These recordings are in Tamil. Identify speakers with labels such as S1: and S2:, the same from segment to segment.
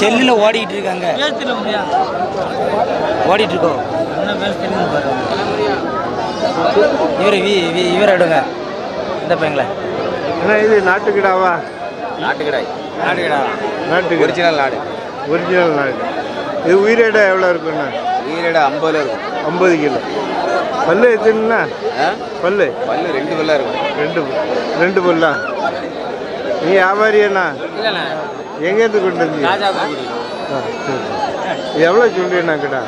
S1: செல்லில் ஓடிக்கிட்டு இருக்காங்க. ஓடிட்டு இருக்கோம் இவரை வி வி இவரை எடுங்க இந்த பையங்கள
S2: என்ன இது நாட்டுக்கிடாவா?
S3: நாட்டுக்கடாய்.
S1: நாட்டுக்கடா.
S2: நாட்டுக்கு
S3: ஒரிஜினல் நாடு.
S2: ஒரிஜினல் நாடு. இது உயிரிட எவ்வளோ இருக்குண்ணா
S3: ஈரடை ஐம்பதுல இருக்கும்.
S2: ஐம்பது கிலோ. பல்லு எத்தனைண்ணா? பல்லு.
S3: பல்லு ரெண்டு பல்லா இருக்கும்.
S2: ரெண்டு ரெண்டு பல்லா? நீ வியாபாரியண்ணா
S1: இல்லைண்ணா.
S2: எங்கேருந்து கொண்டு சரி இது எவ்வளோ சொல்றீண்ணா கிடா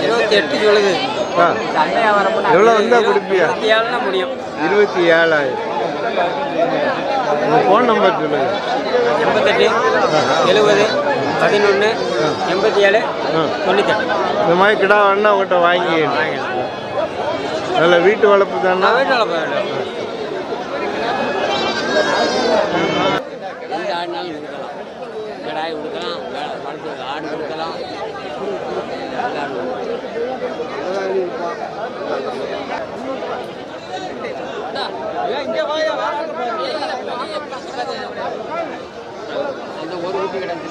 S1: இருபத்தி எட்டு சொல்லுது.
S2: ஆ. எவ்வளோ வந்தால் கொடுப்பியா?
S1: முடியும்.
S2: இருபத்தி ஏழாயிரம். உங்கள் ஃபோன் நம்பர் சொல்லுங்க
S1: எண்பத்தெட்டு எழுபது பதினொன்று எண்பத்தி ஏழு தொண்ணூத்தெட்டு.
S2: இந்த மாதிரி கிடா வேணா உங்கள்கிட்ட வாங்கிக்கணும் நல்ல வீட்டு வளர்ப்பு தானே?
S1: வீட்டு வளர்ப்பு எந்த ஆடுனாலும் கொடுக்கலாம் கடாய் கொடுக்கலாம் வே- வளர்த்து ஆடு கொடுக்கலாம் எல்லா ஆடும் கொடுக்கலாம். அந்த ஒரு குட்டி கிடக்குல அந்த அந்த பழைய ஆடு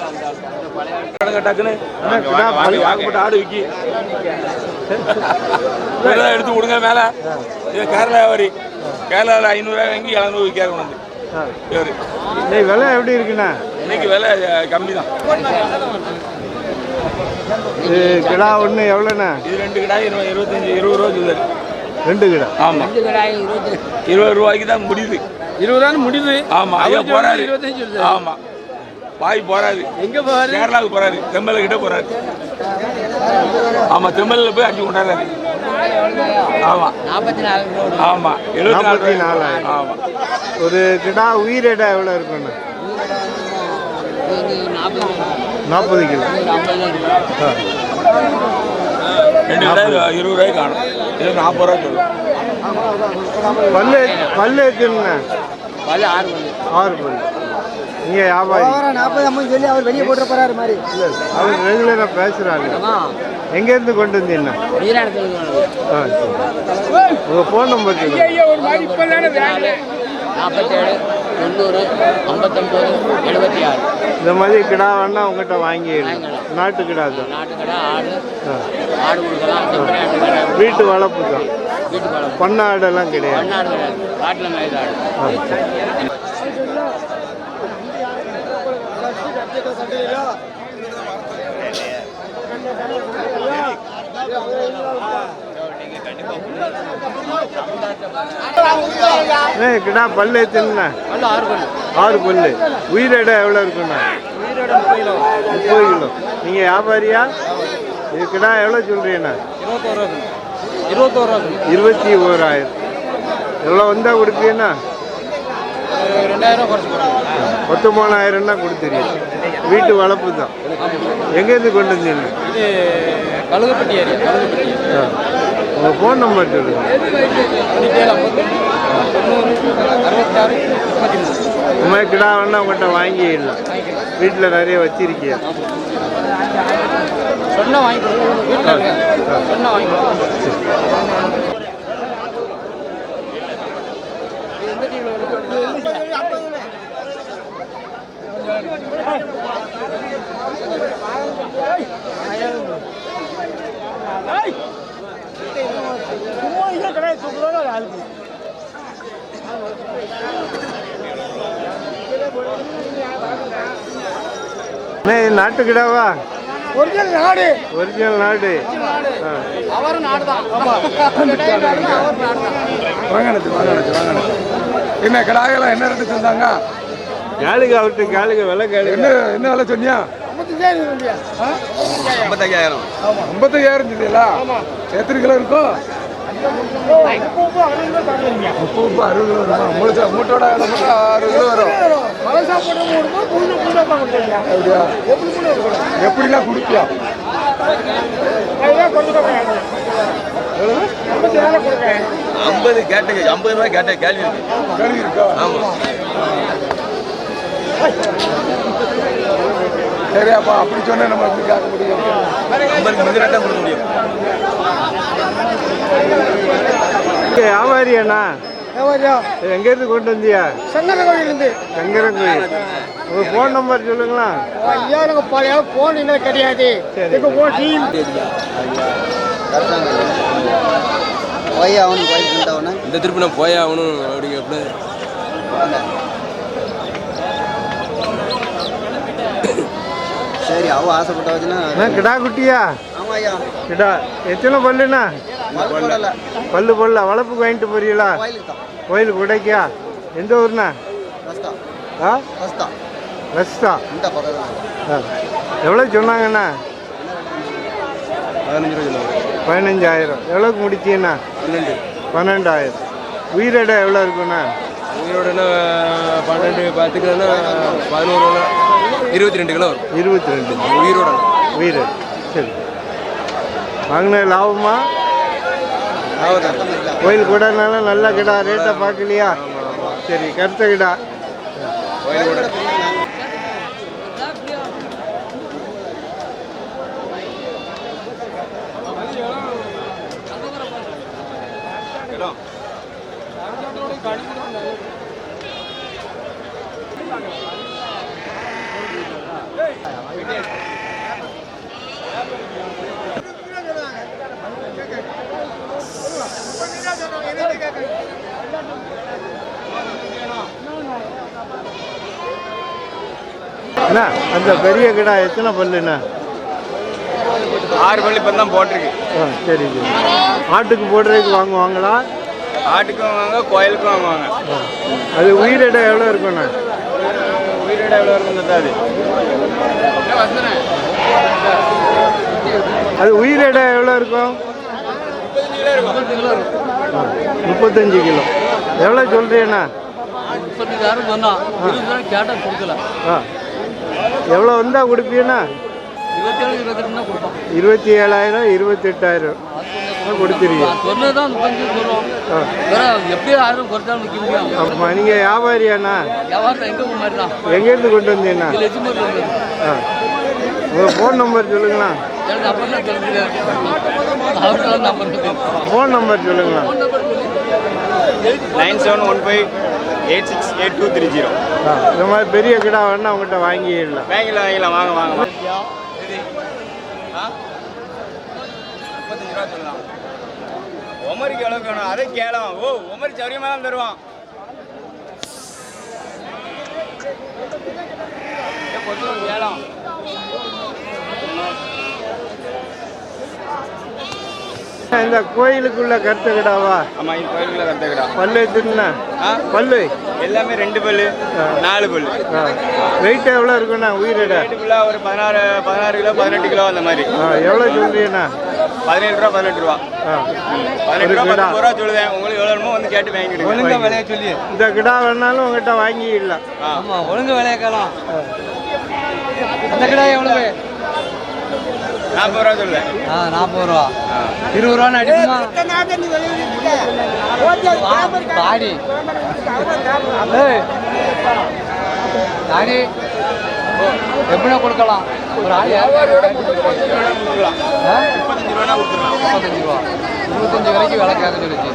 S4: டக்குன்னு
S2: கிடா
S4: வாங்கப்பட்ட ஆடு விக்கி எடுத்து கொடுங்க மேலே இது கேரளா வியாபாரி கேரளாவில் ஐநூறுரூவா வாங்கி எழுநூறு விற்காரு கொண்டு
S2: டேய் விலை எப்படி இருக்குண்ணா
S4: இன்னைக்கு விலை கம்மி தான்
S2: இது கிடா ஒன்று எவ்வளோண்ணா
S4: இது ரெண்டு கிடாய் இருபது இருபத்தஞ்சி இருபது. ரூபா சொல்லுது
S2: ரெண்டு கிடா
S4: ஆமாம் இருபது ரூபாய்க்கு தான் முடியுது.
S1: இருபது முடியுது
S4: ஆமாம் ஐயா போறாரு.
S1: இருபத்தஞ்சு.
S4: ஆமாம் பாய் போறாரு
S1: எங்க போவாரு
S4: கேரளாவுக்கு போறாரு. தெம்மல கிட்ட போறாரு. ஆமாம் தெம்மலில் போய் அடிச்சு கொண்டாடுறாரு. ஆமாம்
S1: நாற்பத்தி நாலு
S4: ஆமாம் எழுபத்தி
S2: நாற்பத்தி
S4: நாலு
S2: நாலாயிரம்.
S4: ஆமாம்
S2: ஒரு கிடா உயிரிடை எவ்வளோ
S1: வந்து நாற்பது
S2: நாற்பது கிலோ.
S4: ரெண்டு இருபது ரூபாய்க்கு காணும். இது நாற்பது ரூபா சொல்லும்
S2: பல்லு பல்லு எத்துங்கண்ணா
S1: பல்லு ஆறு பல்லு.
S2: ஆறு பல்லு. நீங்கள் வியாபாரி.
S5: நாற்பது ஐம்பது சொல்லி அவர் வெளியே போட்டு போறாரு மாதிரி.
S2: அவர் ரெகுலராக பேசுகிறாங்க
S1: ஆமாம்
S2: எங்கேருந்து கொண்டு சரி. உங்கள் ஃபோன் நம்பர்
S1: நாற்பத்தேழு தொண்ணூறு ஐம்பத்தொம்போது எழுபத்தி ஆறு
S2: இந்த மாதிரி கிடா வேணா உங்கள்கிட்ட வாங்கிடலாம். நாட்டு கிடா தான்.
S1: ஆடு. ஆடு கொடுக்கலாம்
S2: வீட்டு வளர்ப்பு தான்.
S1: வீட்டு
S2: பண்ண ஆடெல்லாம் கிடையாது.
S1: பண்ணாடு கிடையாது. காட்டில் மேய்த ஆடு
S2: ஆ, சரி. ஏய், கிடா பல்லு
S1: பல்லு ஆறு பல்லு.
S2: உயிரிடை எவ்வளோ இருக்குண்ணா முப்பது கிலோ. நீங்கள் வியாபாரியா? இது கிடா எவ்வளோ
S1: ரூபா
S2: இருபத்தி ஓராயிரம் எவ்வளோ வந்தால்
S1: போடுறாங்க
S2: பத்து மூணாயிரம்னா கொடுத்துருங்க. வீட்டு வளர்ப்பு தான். எங்கேருந்து கொண்டு வந்தீங்க?
S1: கழுகுப்பட்டி ஏரியா.
S2: உங்கள் ஃபோன் நம்பர் மாதிரி கிடா வேணா உங்கள்கிட்ட வாங்கிடலாம் வீட்டில் நிறைய வச்சிருக்கீங்க
S1: சொன்னா வாங்கி கொடுங்க வீட்டில் இருக்க சொன்னா வாங்கி கொடுங்க
S2: அண்ணே, இது நாட்டு கிடாவா
S5: ஒரிஜினல் நாடு.
S2: ஒரிஜினல் நாடு. ஆ.
S1: அவரும் நாடு தான் அவர் நாடு தான்
S4: வாங்கினது வாங்கினது என்ன கடாயெல்லாம் என்ன ரேட்டு சொன்னாங்க
S2: கேளுங்க அவர்கிட்ட கேளுங்க விலை கேளுங்க.
S4: என்ன என்ன விலை சொன்னியா?
S3: ஐம்பத்தஞ்சாயிரம்.
S4: ஐம்பத்தையாயிரம் சொன்னீங்களா எத்தனை கிலோ இருக்கும்? முப்பது முப்பது அறுபது கிலோ வருமா மூணு மூட்டோட விலை மட்டும் அறுபது கிலோ வரும். அப்படியா? எப்படிலாம் குடிப்பியா?
S3: ஐம்பது கேட்ட ஐம்பது ரூபாய் கேட்ட கேள்வி இருக்கு.
S4: இருக்கா?
S3: ஆமா.
S4: சரி அப்பா அப்படி சொன்னா நம்ம எப்படி கேட்க முடியும்?
S2: வியாபாரி அண்ணா.
S5: வியாபாரியா?
S2: எங்கேருந்து கொண்டு வந்தியா?
S5: சங்கர கோயிலிருந்து.
S2: சங்கரன் கோயில் உங்கள் ஃபோன் நம்பர் சொல்லுங்களா?
S5: ஐயா எனக்கு பழைய போன் இன்னும் கிடையாது.
S2: சரி.
S5: இப்போ போன் டீம்
S6: போய் ஆகணும் வந்தவொடனே.
S7: இந்த திருப்பி நான் போய் ஆகணும் அப்படிங்க எப்படி
S6: சரி அவ ஆசைப்பட்ட வச்சுன்னா
S2: அண்ணா கிடா குட்டியா?
S6: ஆமா ஐயா.
S2: கிடா எத்தனை பல்லுண்ணா பல்லு. பல்ல வளர்ப்புக்கு வாங்கிட்டு போறீங்களா?
S6: கோயிலுக்கு தான்.
S2: கோயிலுக்கு உடைக்கா எந்த ஊர்ண்ணா? ஆ?
S6: ரஸ்தா
S2: எவ்வளோ சொன்னாங்கண்ணா பதினஞ்சாயிரம். எவ்வளோக்கு முடிச்சீங்கண்ணா?
S7: பன்னெண்டு.
S2: பன்னெண்டாயிரம். உயிரிடை எவ்வளோ இருக்குண்ணா
S7: உயிரோடனா பன்னெண்டு பத்துக்குன்னா பதினோரு இருபத்தி ரெண்டு கிலோ வரும்.
S2: இருபத்தி ரெண்டு.
S7: உயிரோட.
S2: உயிர். சரி. வாங்கின லாபமா? கோயில் கூடனால நல்ல கிடா ரேட்டை பார்க்கலையா? சரி கருத்த கிடா. அண்ணா அந்த பெரிய கிடா எத்தனை பல்லுண்ணா
S7: ஆறு பள்ளி இப்போ தான் போட்டிருக்கு.
S2: ஆ சரி சரி. ஆட்டுக்கு போடுறதுக்கு வாங்குவாங்களா?
S7: ஆட்டுக்கும் வாங்க கோயிலுக்கும் வாங்குவாங்க.
S2: அது உயிரிடை எவ்வளோ இருக்குண்ணா
S7: உயிரோட எவ்வளோ இருக்கும் அது
S2: அது உயிரிடை எவ்வளோ இருக்கும்? ஆ, முப்பத்தஞ்சு கிலோ. எவ்வளோ சொல்கிறீண்ணா
S8: ரூபாய் கேட்டால் கொடுக்கல.
S2: ஆ. எவ்வளோ வந்தால் கொடுப்பீண்ணா
S8: இருபத்தி
S2: ஏழாயிரம் இருபத்தெட்டாயிரம் கொடுத்துருவீங்க.
S8: சொன்னது தான் முப்பத்தஞ்சு சொல்லுவோம்
S2: ஆ.
S8: வேற எப்படி ஆயிரம் குறைச்சாலும் நிற்க முடியும்.
S2: அப்போ நீங்கள் வியாபாரியாண்ணா? எங்கேருந்து கொண்டு வந்தீங்கண்ணா? ஆ. உங்கள் ஃபோன் நம்பர்
S8: தெரியும்
S2: ஃபோன் நம்பர் சொல்லுங்களா
S8: ஃபோன் நம்பர் சொல்லி
S7: nine seven one five. Eight six eight two three zero.
S2: இந்த மாதிரி பெரிய கிடா வேணா உங்கள்கிட்ட வாங்கிடலாம்.
S7: வாங்கிக்கலாம் வாங்கிக்கலாம் வாங்க வாங்க வாங்க. முப்பத்தஞ்சு ரூபா சொல்லலாம். உமருக்கு எவ்வளோ வேணும்? அதை கேளம் ஓ உமரி சௌரியமாக தான் தருவான். கேளம்
S2: இந்த கோயிலுக்குள்ள கருத்த கிடாவா
S7: ஆமாம் இந்த கோயிலுக்குள்ள கற்றுக்கிடா
S2: பல்லு எத்துனா
S7: ஆ?
S2: பல்லு?
S7: எல்லாமே ரெண்டு பல்லு நாலு பல்லு.
S2: வெயிட் எவ்வளோ இருக்குண்ணா உயிரிட?
S7: ஒரு பதினாறு பதினாறு கிலோ பதினெட்டு கிலோ அந்த மாதிரி.
S2: ஆ எவ்வளோ சொல்றீங்கண்ணா?
S7: பதினேழு ரூபா பதினெட்டு ரூபா.
S2: ஆ.
S7: பதினெட்டு ரூபா
S2: கிடா.
S7: பத்தொம்பது ரூபா சொல்லுவேன் உங்களுக்கு எவ்வளோ வந்து கேட்டு வாங்கிடுங்க ஒழுங்கா விலையை சொல்லி
S2: இந்த கிடா வேணாலும் உங்கள்கிட்ட வாங்கிடலாம்.
S8: ஆமாம் ஒழுங்கு விலையை கேட்கலாம். அந்த கடை எவ்வளவு?
S7: நாற்பது ரூபா
S8: ஆ நாற்பது ரூபா. இருபது ரூபான்னு அடிக்குமா? பாடி தாடி எப்படின்னா கொடுக்கலாம்? ஒரு ஆள்?
S7: முப்பத்தஞ்சு ரூபா
S8: முப்பத்தஞ்சு ரூபா. இருபத்தஞ்சு வரைக்கும் விலை கேட்க சொல்லிச்சு.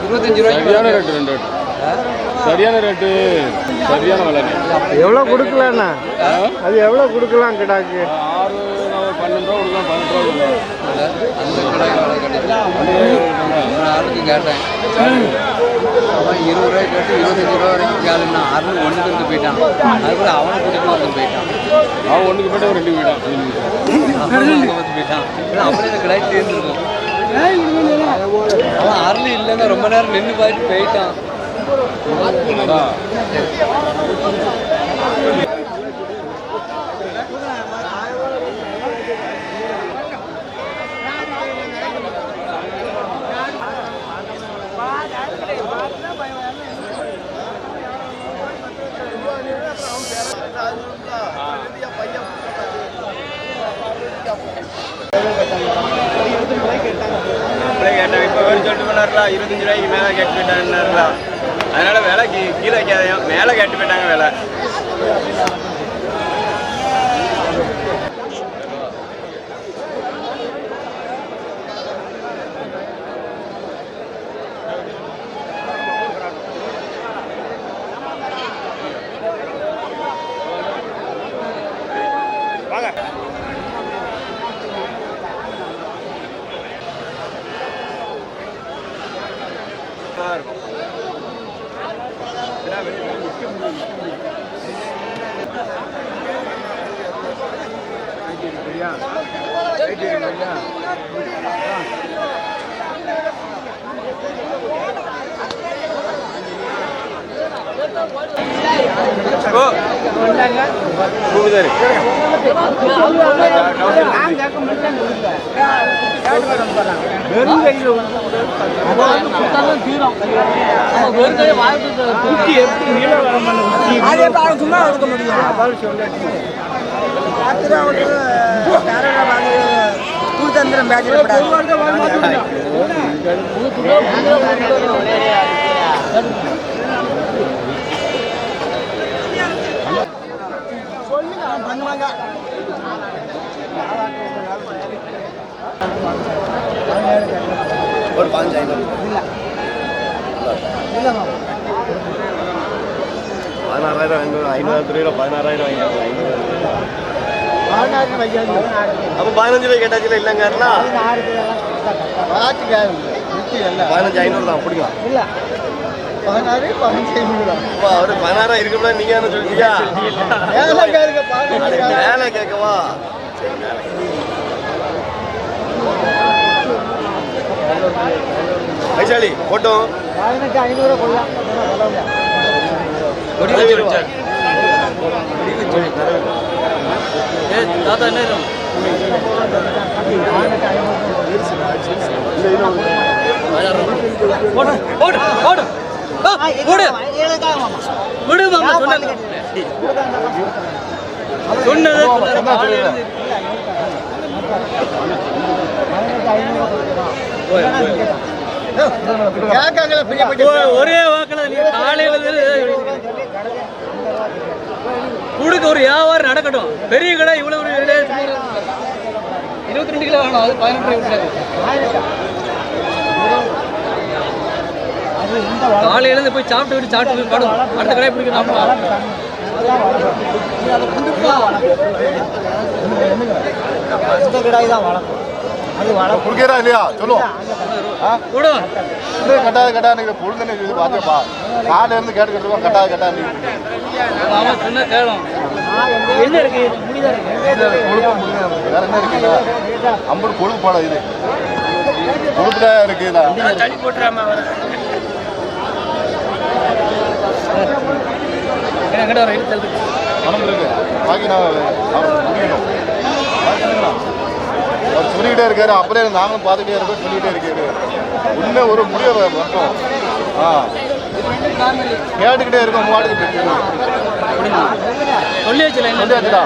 S8: இருபத்தஞ்சு ரூபாய்க்கு
S4: சரியான ரேட்டு சரியான விலை.
S2: எவ்வளோ கொடுக்கலாண்ணா? அது எவ்வளோ கொடுக்கலாம் கிடாக்கு?
S4: ஆறு பன்னெண்டு ரூபா பன்னெண்டு ரூபா
S8: கேட்டேன். அவன் இருபது ரூபாய் கேட்டு இருபத்தஞ்சு ரூபா வரைக்கும் கேளுன்னா அருள் ஒன்று இருந்து போயிட்டான். அதுக்கப்புறம் அவனை கூட்டிட்டு வந்து போயிட்டான்.
S4: அவன் ஒன்றுக்கு போய்ட்டு ரெண்டு
S8: அங்கே வந்து போயிட்டான். கடை சேர்ந்துருக்கும் அவன் அருள் இல்லைங்க ரொம்ப நேரம் நின்று பார்த்துட்டு போயிட்டான்.
S7: அப்படியே கேட்டேன் இப்போ வேறு சொல்லிட்டு போனார்ல இருபத்தஞ்சு ரூபாய்க்கு மேலே கேட்டு போயிட்டாங்கன்னாருல அதனால விலை கீ கீழே வைக்காதையும் மேலே கேட்டு போயிட்டாங்க விலை. சும்மா
S2: கூடுதல்
S6: ஒரு பதினஞ்சு ஐநூறு.
S2: பதினாறாயிரம் ஐநூறு ஐநூறு ரூபா பதினாறாயிரம் ஐநூறு அப்போ பதினஞ்சு ரூபாய் கேட்டாச்சுல இல்லைங்கண்ணா பதினஞ்சு ஐநூறு தான் பிடிக்கலாம்.
S5: பதினாறு பதினஞ்சு
S2: அவரு பதினாறாயிரம் இருக்கும்ல நீங்க என்ன சொல்றீங்க? வேலை கேட்கவா? வைசாலி போட்டோம்
S5: பதினஞ்சு ஐநூறு கொள்ளலாம் கேட்காங்களா பெரிய பெரிய
S8: ஒரே வாக்கில் நீ காலையில கொடுக்க ஒரு வியாபாரம் நடக்கட்டும். பெரிய கடை இவ்வளவு இருபத்தி ரெண்டு கிலோ வேணும். அது பதினெட்டு காலையில இருந்து போய் சாப்பிட்டு விட்டு சாப்பிட்டு போய் படும் அடுத்த கடை பிடிக்கணும்
S5: இந்த கிடாய் தான் வளர்க்கும்
S9: குடிக்கிறா இல்லையா சொல்லுவோம் கட்டாத கட்டா நீங்க பொழுதுன்னு இது பார்த்துப்பா காலையில இருந்து கேட்டு கேட்டுருவோம் கட்டாத கட்டா நீ
S8: அவன் சொன்ன கேளும்.
S5: என்ன இருக்கு? முடிதான் இருக்கு.
S9: கொழுப்பு முடியாது வேற என்ன இருக்குங்க ஐம்பது கொழுப்பு படம் இது. கொழுப்பு தான்
S8: தள்ளி போட்டுறாம கிட்ட வர இழுத்து
S9: பணம் இருக்கு. பாக்கி நான் அவர் சொல்லிக்கிட்டே இருக்காரு. அப்படியே நாங்களும் பார்த்துட்டே இருக்கோம். சொல்லிக்கிட்டே இருக்காரு. இன்னும் ஒரு முடிய வரட்டும் ஆ. கேட்டுக்கிட்டே இருக்கோம். மாட்டுக்கு
S8: சொல்லி வச்சுல
S9: சொல்லி வச்சுடா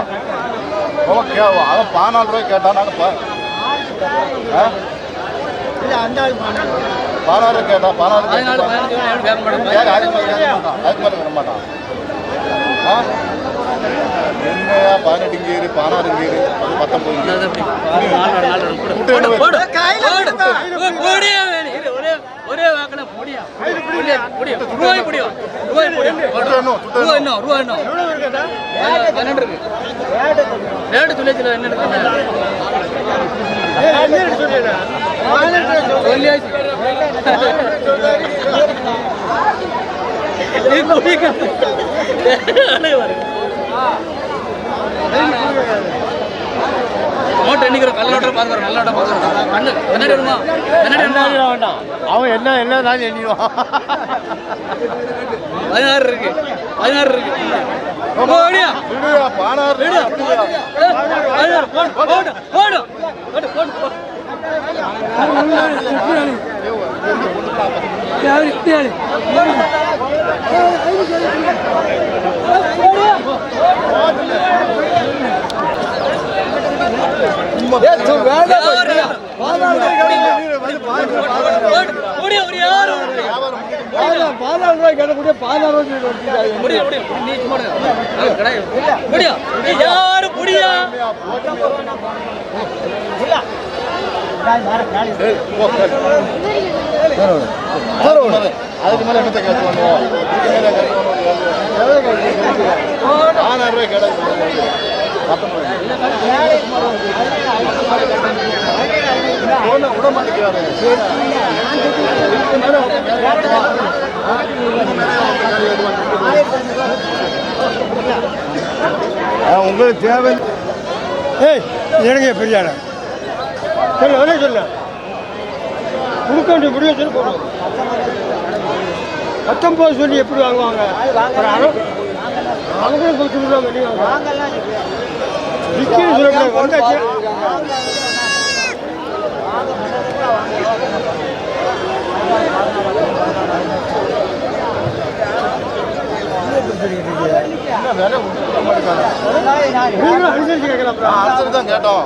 S9: அவன் கே அவன் பதினாலு ரூபாய் கேட்டான் நாங்கள் பா ஆ?
S5: இல்ல அந்த ஆள்
S9: பதினாறு கேட்டான் பதினாறு அதுக்கு மேலே மாட்டான்? என்னையா பதினெட்டு பதினாறு அது என்ன?
S8: நோட்டு எண்ணிக்கிற கல்ல நோட்டை பார்க்குறோம் நல்ல நோட்டை பார்க்குறோம் கண்ணு கண்ணாடி வருமா கண்ணாடி வருமா
S2: வேண்டாம் அவன் என்ன என்ன நான் எண்ணிடுவான்
S8: பதினாறு இருக்கு பதினாறு இருக்கு
S9: விடுயா, பதினாறு
S8: விடு.
S9: விடுயா.
S8: பதினாறு போடு போடு போடு போடு போடு போடு ஒரு யாரும்
S5: பதினாலு ரூபாய் கேட்டக்கூடிய பதினாறு ரூபாய்
S8: முடியா முடியா
S9: அதுக்கு என்னத்தை இதுக்கு ரூபாய் பத்தொன்பது விட மாட்டேங்கிறாரு
S10: உங்களுக்கு தேவை
S11: ஏய் எனக்கு பெரியாடா சொல்லு சொல்லு. கொடுக்க வேண்டிய முடிய சொல்லி போடும் பத்தொம்போது சொல்லி எப்படி வாங்குவாங்க? ரூபா வெளியே வாங்குவாங்க விற்கிறது சொல்லக்கூடாது வந்தாச்சு.
S9: கேட்டோம்.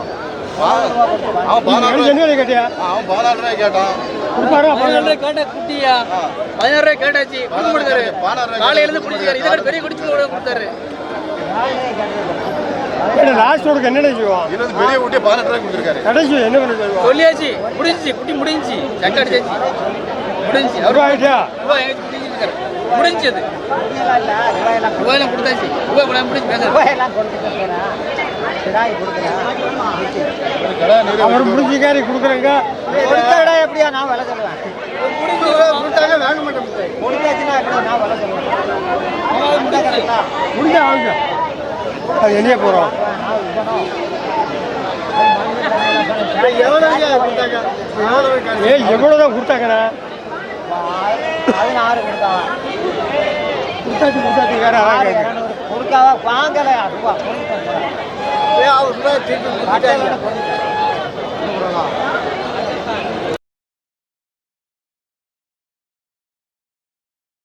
S9: அவன்
S11: என்ன விலை கேட்டியா?
S9: அவன் பதினாறு ரூபாய் கேட்டான்
S11: பதினாலு
S12: கேட்ட பதினாறு கேட்டாச்சு கொடுக்க மாட்டாரு
S9: பதினாறு ரூபாய்
S12: காலையில இருந்து குடிச்சிருக்காரு இதை பெரிய குடிச்சு கொடுத்தாரு.
S11: லாஸ்டோட என்னென்ன செய்வோம்
S9: இருபது பெரிய ஊட்டி பதினெட்டு ரூபாய் கொடுத்துருக்காரு.
S11: கடைசி என்ன பண்ண செய்வோம்
S12: சொல்லியாச்சு முடிஞ்சிச்சு குட்டி முடிஞ்சிச்சு. சக்கை அடிச்சாச்சு முடிஞ்சிச்சு.
S11: ரூபா ஆயிட்டா
S12: ரூபாய் எங்க முடிஞ்சிருக்காரு முடிஞ்சு அது. ரூபாயெல்லாம் கொடுத்தாச்சு. ரூபாய் முடிஞ்சு பேசுறேன்
S11: அவர் முடிஞ்சுக்காரி கொடுக்குறேங்க.
S5: கொடுத்த விட எப்படியா நான் விலை சொல்லுவேன்?
S11: கொடுத்தாங்க வாங்க மாட்டேன்
S5: நான் விலை சொல்லுவேன்?
S11: முடிஞ்சா வாங்க அது போகிறோம் ஏய் எவ்வளோ தான் கொடுத்தாங்கண்ணா?
S5: பதினாறு கொடுத்தாவா
S11: கொடுத்தாச்சு வேற
S5: கொடுக்காவா
S11: அவர் திருப்பி